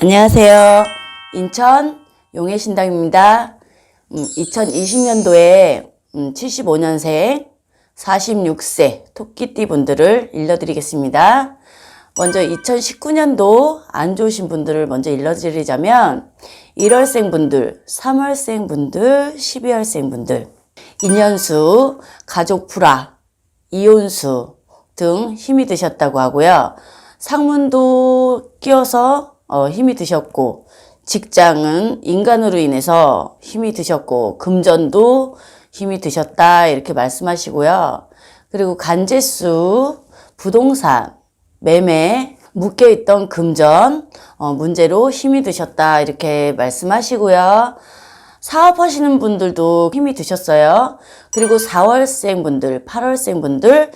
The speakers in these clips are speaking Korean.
안녕하세요. 인천 용해신당입니다. 음, 2020년도에 75년생 46세 토끼띠 분들을 일러드리겠습니다. 먼저 2019년도 안 좋으신 분들을 먼저 일러드리자면 1월생 분들, 3월생 분들, 12월생 분들, 인연수, 가족 불화, 이혼수 등 힘이 드셨다고 하고요. 상문도 끼어서 어, 힘이 드셨고 직장은 인간으로 인해서 힘이 드셨고 금전도 힘이 드셨다 이렇게 말씀하시고요. 그리고 간제수, 부동산, 매매, 묶여있던 금전 어, 문제로 힘이 드셨다 이렇게 말씀하시고요. 사업하시는 분들도 힘이 드셨어요. 그리고 4월생 분들, 8월생 분들,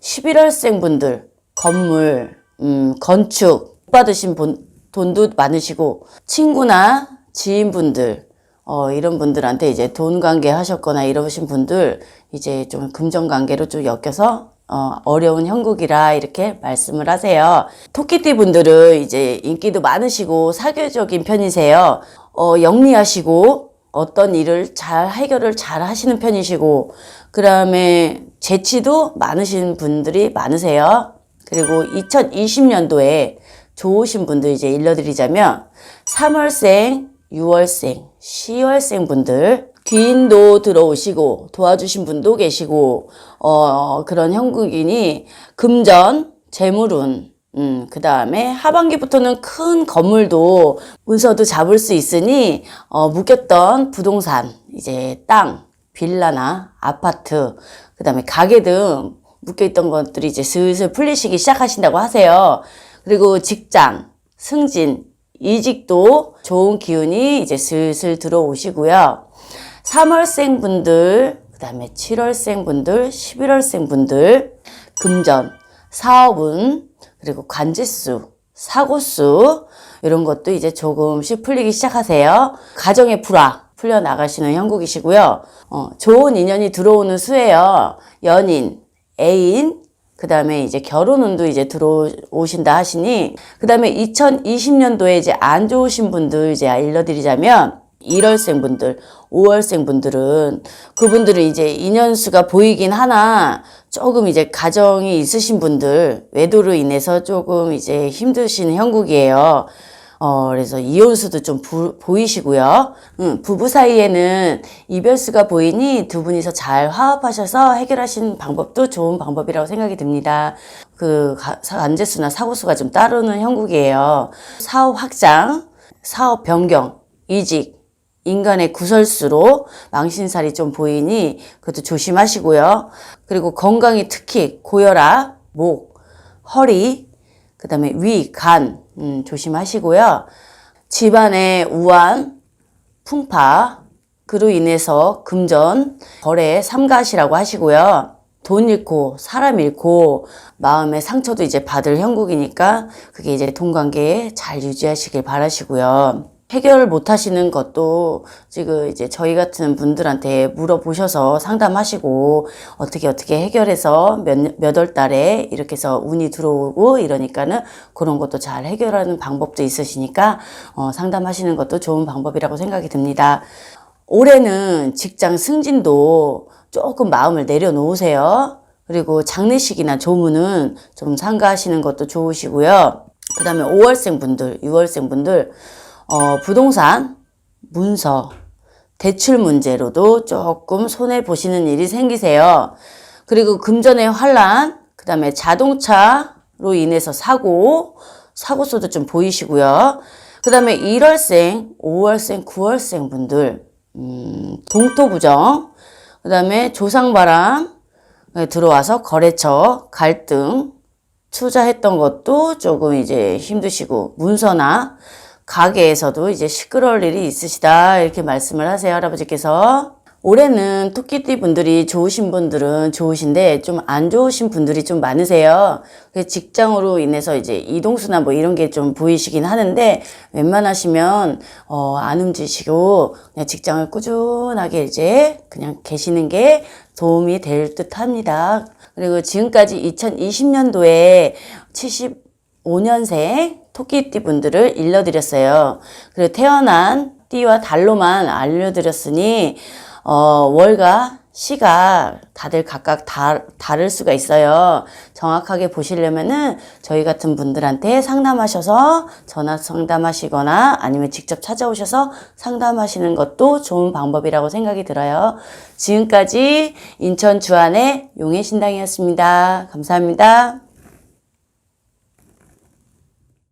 11월생 분들, 건물, 음, 건축 받으신 분, 돈도 많으시고 친구나 지인분들 어, 이런 분들한테 이제 돈 관계 하셨거나 이러신 분들 이제 좀 금전 관계로 좀 엮여서 어, 어려운 형국이라 이렇게 말씀을 하세요. 토끼띠 분들은 이제 인기도 많으시고 사교적인 편이세요. 어, 영리하시고 어떤 일을 잘 해결을 잘 하시는 편이시고 그 다음에 재치도 많으신 분들이 많으세요. 그리고 2020년도에 좋으신 분들 이제 일러드리자면 3월생, 6월생, 10월생 분들 귀인도 들어오시고 도와주신 분도 계시고 어 그런 형국이니 금전, 재물운 음, 그 다음에 하반기부터는 큰 건물도 문서도 잡을 수 있으니, 어, 묶였던 부동산, 이제 땅, 빌라나 아파트, 그 다음에 가게 등 묶여있던 것들이 이제 슬슬 풀리시기 시작하신다고 하세요. 그리고 직장, 승진, 이직도 좋은 기운이 이제 슬슬 들어오시고요. 3월생 분들, 그 다음에 7월생 분들, 11월생 분들, 금전, 사업은, 그리고 관제수, 사고수, 이런 것도 이제 조금씩 풀리기 시작하세요. 가정의 불화, 풀려나가시는 형국이시고요. 어, 좋은 인연이 들어오는 수예요. 연인, 애인, 그 다음에 이제 결혼운도 이제 들어오신다 하시니, 그 다음에 2020년도에 이제 안 좋으신 분들 이제 알려드리자면, 1월생 분들, 5월생 분들은 그분들은 이제 인연수가 보이긴 하나 조금 이제 가정이 있으신 분들 외도로 인해서 조금 이제 힘드신 형국이에요. 어, 그래서 이혼수도 좀 부, 보이시고요. 음, 부부 사이에는 이별수가 보이니 두 분이서 잘 화합하셔서 해결하시는 방법도 좋은 방법이라고 생각이 듭니다. 그 가- 안제수나 사고수가 좀 따르는 형국이에요. 사업 확장, 사업 변경, 이직, 인간의 구설수로 망신살이 좀 보이니 그것도 조심하시고요. 그리고 건강이 특히 고혈압, 목, 허리, 그 다음에 위, 간 음, 조심하시고요. 집안의 우환, 풍파, 그로 인해서 금전, 거래, 삼가시라고 하시고요. 돈 잃고, 사람 잃고, 마음의 상처도 이제 받을 형국이니까, 그게 이제 돈 관계에 잘 유지하시길 바라시고요. 해결 못 하시는 것도 지금 이제 저희 같은 분들한테 물어보셔서 상담하시고, 어떻게 어떻게 해결해서 몇, 몇월 달에 이렇게 해서 운이 들어오고 이러니까는 그런 것도 잘 해결하는 방법도 있으시니까, 어, 상담하시는 것도 좋은 방법이라고 생각이 듭니다. 올해는 직장 승진도 조금 마음을 내려놓으세요. 그리고 장례식이나 조문은 좀 상가하시는 것도 좋으시고요. 그 다음에 5월생 분들, 6월생 분들, 어, 부동산, 문서, 대출 문제로도 조금 손해 보시는 일이 생기세요. 그리고 금전의 환란, 그 다음에 자동차로 인해서 사고, 사고수도 좀 보이시고요. 그 다음에 1월생, 5월생, 9월생 분들, 음, 동토부정, 그 다음에 조상바람 들어와서 거래처, 갈등, 투자했던 것도 조금 이제 힘드시고, 문서나 가게에서도 이제 시끄러울 일이 있으시다. 이렇게 말씀을 하세요, 할아버지께서. 올해는 토끼띠 분들이 좋으신 분들은 좋으신데 좀 안 좋으신 분들이 좀 많으세요. 직장으로 인해서 이제 이동수나 뭐 이런 게 좀 보이시긴 하는데 웬만하시면 어, 안 움직이시고 그냥 직장을 꾸준하게 이제 그냥 계시는 게 도움이 될 듯 합니다. 그리고 지금까지 2020년도에 70 5년생 토끼띠 분들을 일러드렸어요. 그리고 태어난 띠와 달로만 알려드렸으니 어, 월과 시가 다들 각각 다, 다를 수가 있어요. 정확하게 보시려면은 저희 같은 분들한테 상담하셔서 전화 상담하시거나 아니면 직접 찾아오셔서 상담하시는 것도 좋은 방법이라고 생각이 들어요. 지금까지 인천 주안의 용해신당이었습니다. 감사합니다.